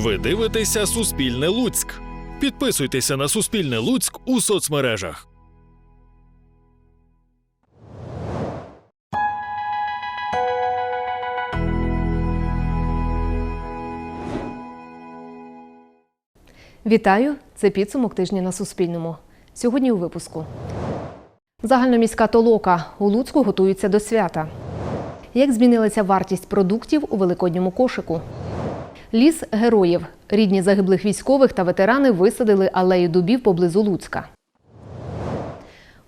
Ви дивитеся Суспільне Луцьк. Підписуйтеся на Суспільне Луцьк у соцмережах. Вітаю! Це підсумок тижня на Суспільному. Сьогодні у випуску. Загальноміська толока. У Луцьку готуються до свята. Як змінилася вартість продуктів у великодньому кошику? Ліс героїв. Рідні загиблих військових та ветерани висадили алею дубів поблизу Луцька.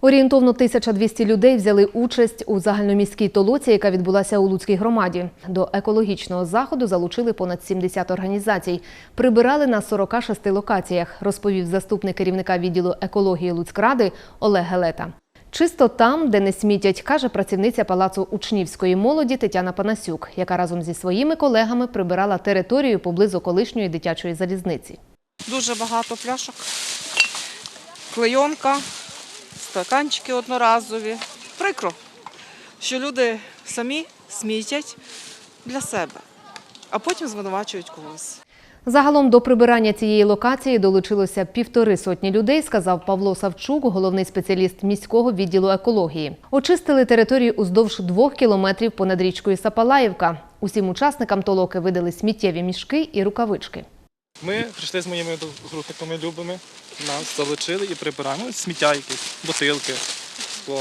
Орієнтовно 1200 людей взяли участь у загальноміській толоці, яка відбулася у Луцькій громаді. До екологічного заходу залучили понад 70 організацій. Прибирали на 46 локаціях, розповів заступник керівника відділу екології Луцькради Олег Гелета. Чисто там, де не смітять, каже працівниця палацу учнівської молоді Тетяна Панасюк, яка разом зі своїми колегами прибирала територію поблизу колишньої дитячої залізниці. Дуже багато пляшок, клейонка, стаканчики одноразові. Прикро, що люди самі смітять для себе, а потім звинувачують когось. Загалом до прибирання цієї локації долучилося півтори сотні людей, сказав Павло Савчук, головний спеціаліст міського відділу екології. Очистили територію уздовж двох кілометрів понад річкою Сапалаївка. Усім учасникам толоки видали сміттєві мішки і рукавички. Ми прийшли з моїми групниками любими, нас залучили і прибираємо сміття якесь, бутилки, скло.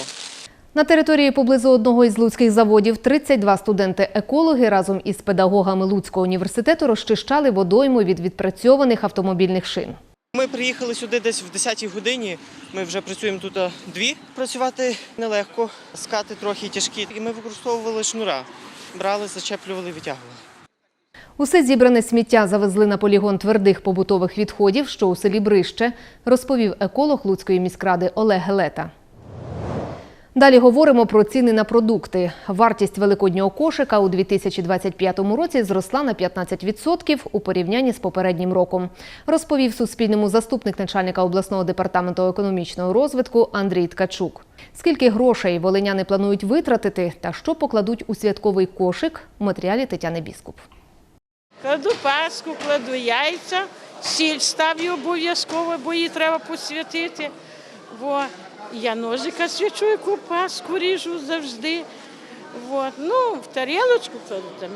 На території поблизу одного із луцьких заводів 32 студенти-екологи разом із педагогами Луцького університету розчищали водойму від відпрацьованих автомобільних шин. Ми приїхали сюди десь в 10-й годині. Ми вже працюємо тут дві. Працювати нелегко, скати трохи тяжкі. І ми використовували шнура. Брали, зачеплювали, витягували. Усе зібране сміття завезли на полігон твердих побутових відходів, що у селі Брище, розповів еколог Луцької міськради Олег Гелета. Далі говоримо про ціни на продукти. Вартість великоднього кошика у 2025 році зросла на 15% у порівнянні з попереднім роком, розповів Суспільному заступник начальника обласного департаменту економічного розвитку Андрій Ткачук. Скільки грошей волиняни планують витратити та що покладуть у святковий кошик у матеріалі Тетяни Біскуп. Кладу паску, кладу яйця, сіль ставлю обов'язково, бо її треба посвятити. Во. Я ножика свічу, яку паску ріжу завжди. От. Ну, в тарілочку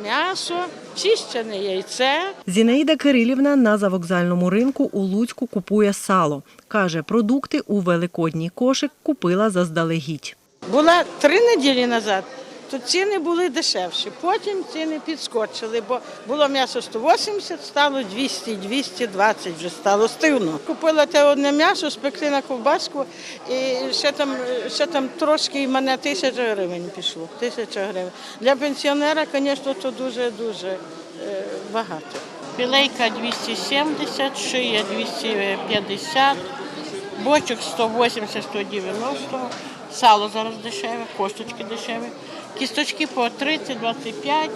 м'ясо, чищене яйце. Зінаїда Кирилівна на завокзальному ринку у Луцьку купує сало. Каже, продукти у великодній кошик купила заздалегідь. Була три неділі назад, то ціни були дешевші. Потім ціни підскочили, бо було м'ясо 180, стало 200, 220 вже стало стивно. Купила те одне м'ясо, спекли на ковбаску, і ще там, ще там трошки і мене тисяча гривень пішло. Тисяча гривень. Для пенсіонера, звісно, це дуже-дуже е, багато. Білейка 270, шия 250, бочок 180, 190, сало зараз дешеве, косточки дешеві, кісточки по 30, 25,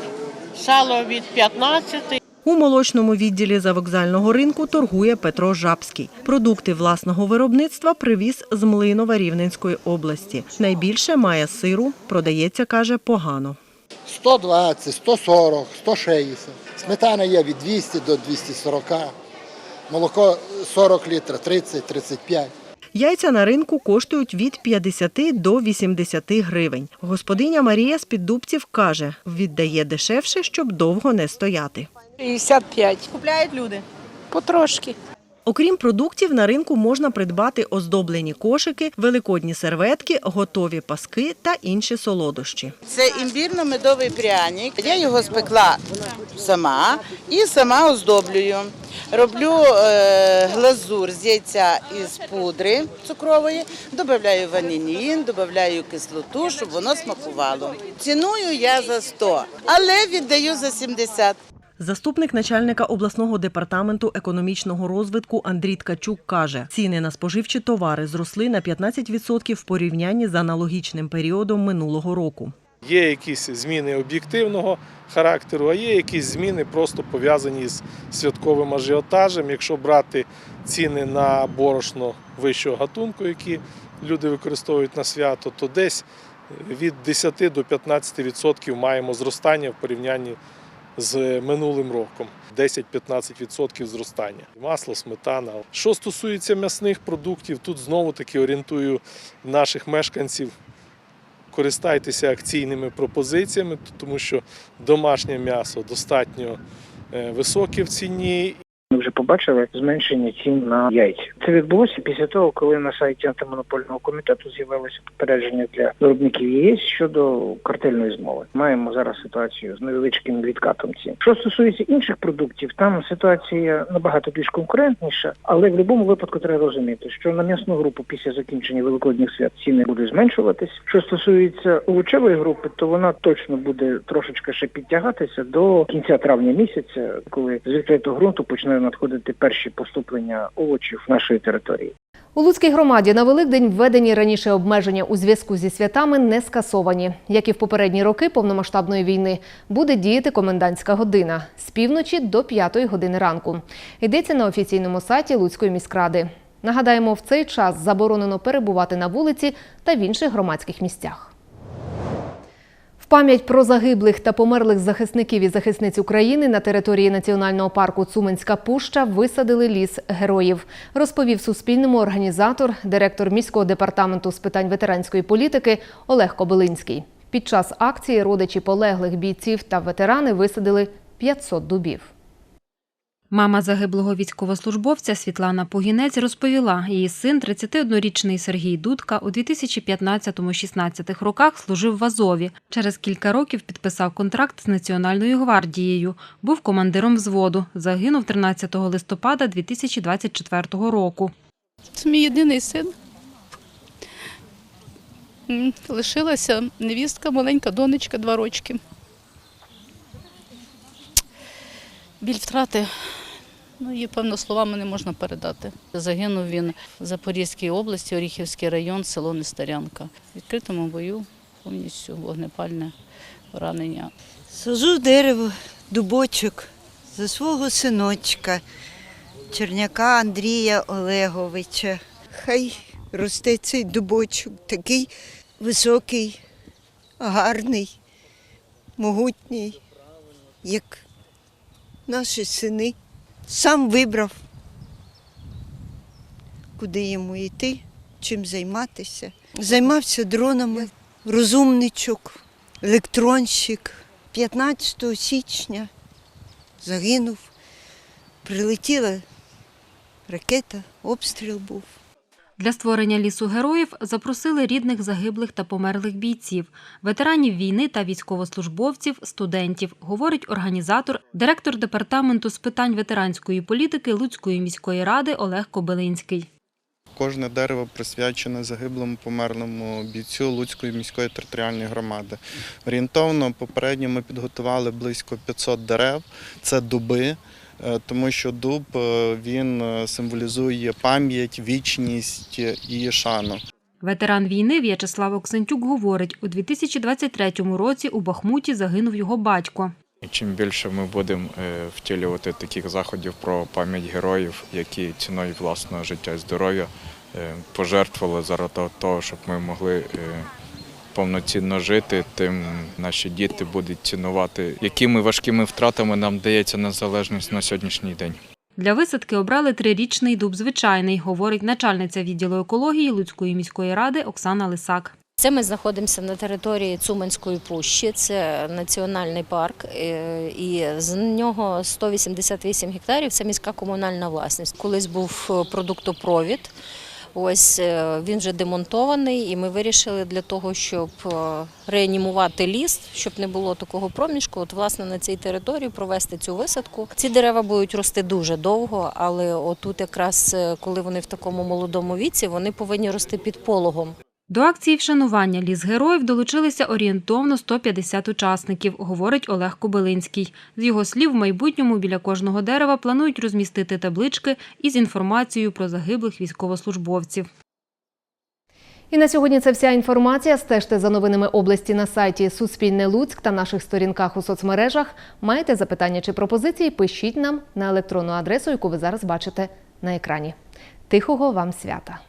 сало від 15. У молочному відділі завокзального ринку торгує Петро Жабський. Продукти власного виробництва привіз з Млинова Рівненської області. Найбільше має сиру, продається, каже, погано. 120, 140, 160. Сметана є від 200 до 240. Молоко 40 літрів, 30, 35. Яйця на ринку коштують від 50 до 80 гривень. Господиня Марія з Піддубців каже, віддає дешевше, щоб довго не стояти. 55. Купляють люди. Потрошки. Окрім продуктів, на ринку можна придбати оздоблені кошики, великодні серветки, готові паски та інші солодощі. Це імбірно-медовий пряник. Я його спекла сама і сама оздоблюю. Роблю е, глазур з яйця із пудри цукрової, додаю ванілін, додаю кислоту, щоб воно смакувало. Ціную я за 100, але віддаю за 70. Заступник начальника обласного департаменту економічного розвитку Андрій Ткачук каже, ціни на споживчі товари зросли на 15% в порівнянні з аналогічним періодом минулого року. Є якісь зміни об'єктивного характеру, а є якісь зміни просто пов'язані з святковим ажіотажем. Якщо брати ціни на борошно вищого гатунку, які люди використовують на свято, то десь від 10 до 15% маємо зростання в порівнянні з минулим роком. 10-15% зростання. Масло, сметана. Що стосується м'ясних продуктів, тут знову таки орієнтую наших мешканців. Користайтеся акційними пропозиціями, тому що домашнє м'ясо достатньо е, високе в ціні побачили зменшення цін на яйця. Це відбулося після того, коли на сайті антимонопольного комітету з'явилося попередження для виробників яєць щодо картельної змови. Маємо зараз ситуацію з невеличким відкатом цін. Що стосується інших продуктів, там ситуація набагато більш конкурентніша, але в будь-якому випадку треба розуміти, що на м'ясну групу після закінчення великодніх свят ціни будуть зменшуватись. Що стосується овочевої групи, то вона точно буде трошечки ще підтягатися до кінця травня місяця, коли з відкритого ґрунту почне надходити перші поступлення овочів нашої території. У Луцькій громаді на Великдень введені раніше обмеження у зв'язку зі святами не скасовані. Як і в попередні роки повномасштабної війни, буде діяти комендантська година з півночі до п'ятої години ранку. Йдеться на офіційному сайті Луцької міськради. Нагадаємо, в цей час заборонено перебувати на вулиці та в інших громадських місцях. Пам'ять про загиблих та померлих захисників і захисниць України на території національного парку Цуменська Пуща висадили ліс героїв, розповів Суспільному організатор, директор міського департаменту з питань ветеранської політики Олег Кобилинський. Під час акції родичі полеглих бійців та ветерани висадили 500 дубів. Мама загиблого військовослужбовця Світлана Погінець розповіла, її син, 31-річний Сергій Дудка, у 2015-16 роках служив в Азові. Через кілька років підписав контракт з Національною гвардією. Був командиром взводу. Загинув 13 листопада 2024 року. Це мій єдиний син. Лишилася невістка, маленька донечка, два рочки. Біль втрати, ну, її, певно, словами не можна передати. Загинув він в Запорізькій області, Оріхівський район, село Нестерянка. В відкритому бою повністю вогнепальне поранення. Сажу дерево, дубочок за свого синочка, Черняка Андрія Олеговича. Хай росте цей дубочок, такий високий, гарний, могутній, як наші сини. Сам вибрав, куди йому йти, чим займатися. Займався дронами, розумничок, електронщик. 15 січня загинув, прилетіла ракета, обстріл був. Для створення лісу героїв запросили рідних загиблих та померлих бійців, ветеранів війни та військовослужбовців, студентів, говорить організатор, директор департаменту з питань ветеранської політики Луцької міської ради Олег Кобилинський. Кожне дерево присвячене загиблому померлому бійцю Луцької міської територіальної громади. Орієнтовно попередньо ми підготували близько 500 дерев. Це дуби, тому що дуб е, він е, символізує пам'ять, вічність і шану. Ветеран війни В'ячеслав Оксентюк говорить, у 2023 році у Бахмуті загинув його батько. Чим більше ми будемо е, втілювати таких заходів про пам'ять героїв, які ціною власного життя і здоров'я е, пожертвували заради того, щоб ми могли е, повноцінно жити, тим наші діти будуть цінувати, якими важкими втратами нам дається незалежність на сьогоднішній день. Для висадки обрали трирічний дуб звичайний, говорить начальниця відділу екології Луцької міської ради Оксана Лисак. Це ми знаходимося на території Цуменської пущі, це національний парк, е, і з нього 188 гектарів це міська комунальна власність. Колись був е, продуктопровід. Ось е, він вже демонтований, і ми вирішили для того, щоб е, реанімувати ліс, щоб не було такого проміжку. От власне на цій території провести цю висадку. Ці дерева будуть рости дуже довго, але отут, якраз е, коли вони в такому молодому віці, вони повинні рости під пологом. До акції вшанування ліс героїв долучилися орієнтовно 150 учасників, говорить Олег Кобилинський. З його слів, в майбутньому біля кожного дерева планують розмістити таблички із інформацією про загиблих військовослужбовців. І на сьогодні це вся інформація. Стежте за новинами області на сайті Суспільне Луцьк та наших сторінках у соцмережах. Маєте запитання чи пропозиції? Пишіть нам на електронну адресу, яку ви зараз бачите на екрані. Тихого вам свята!